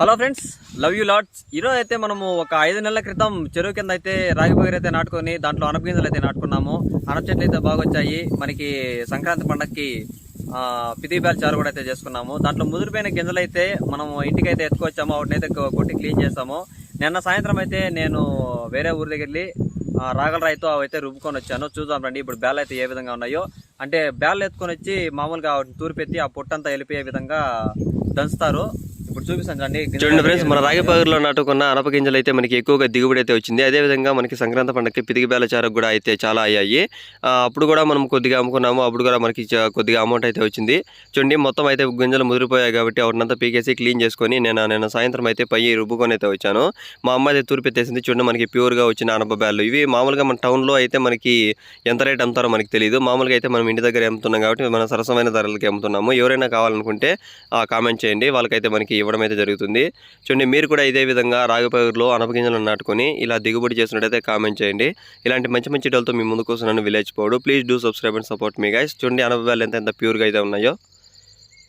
Hello friends love you lots ఈరోజు అయితే మనము ఒక ఐదు నెలల క్రితం చెరువు కింద అయితే రాగి పగిరి అయితే నాటుకొని దాంట్లో అనప గింజలు అయితే నాటుకున్నాము. అనప చెట్లు అయితే బాగా వచ్చాయి. మనకి సంక్రాంతి పండగకి ఆ, పితి బ్యాల్ చారు కూడా అయితే చేసుకున్నాము. దాంట్లో ముదిరిపోయిన గింజలు అయితే మనం ఇంటికి అయితే ఎత్తుకొచ్చాము. వాటిని అయితే కొట్టి క్లీన్ చేసాము. నిన్న సాయంత్రం అయితే నేను వేరే ఊరి దగ్గర వెళ్ళి రాగల రాయితో అవి అయితే రుబ్బుకొని వచ్చాను. చూద్దాం రండి ఇప్పుడు బ్యాల్ అయితే ఏ విధంగా ఉన్నాయో. అంటే బ్యాల్ ఎత్తుకొని వచ్చి మామూలుగా వాటిని తూర్పెత్తి ఆ పొట్టంతా వెళ్ళిపోయే విధంగా దంచుతారు. ఇప్పుడు చూపిస్తాను గింజలు చూడండి ఫ్రెండ్స్ మన రాగిపగర్లో నాటుకున్న అనప గింజలు అయితే మనకి ఎక్కువగా దిగుబడి అయితే వచ్చింది. అదే విధంగా మనకి సంక్రాంతి పండగకి పితికి బేల చారకు కూడా అయితే చాలా అయ్యాయి. అప్పుడు కూడా మనం కొద్దిగా అమ్ముకున్నాము. అప్పుడు కూడా మనకి కొద్దిగా అమౌంట్ అయితే వచ్చింది. చూడండి మొత్తం అయితే గింజలు ముదిరిపోయాయి కాబట్టి వాటినంతా పీకేసి క్లీన్ చేసుకొని నేను నేను సాయంత్రం అయితే పై రుబ్బుకొని అయితే వచ్చాను. మా అమ్మ అయితే తూర్పెత్తేసింది చూడండి మనకి ప్యూర్గా వచ్చిన అనప బ్యాళ్ళు ఇవి మామూలుగా మన టౌన్లో అయితే మనకి ఎంత రేట్ అమ్ముతారో మనకి తెలియదు మామూలుగా అయితే మనం ఇంటి దగ్గర అమ్ముతున్నాం కాబట్టి మన సరసమైన ధరలకి అమ్ముతున్నాము. ఎవరైనా కావాలనుకుంటే కామెంట్ చేయండి. వాళ్ళకైతే మనకి ఇవ్వడం అయితే జరుగుతుంది. చూడండి మీరు కూడా ఇదే విధంగా రాగిపగురులో అనపగింజలను నాటుకొని ఇలా దిగుబడి చేసినట్టయితే కామెంట్ చేయండి. ఇలాంటి మంచి మంచి డోలతో మీ ముందుకు వస్తున్నాను విలేజ్ పోడు. Please do subscribe and support me guys చూడండి అనప ఎంత ఎంత ప్యూర్గా అయితే ఉన్నాయో.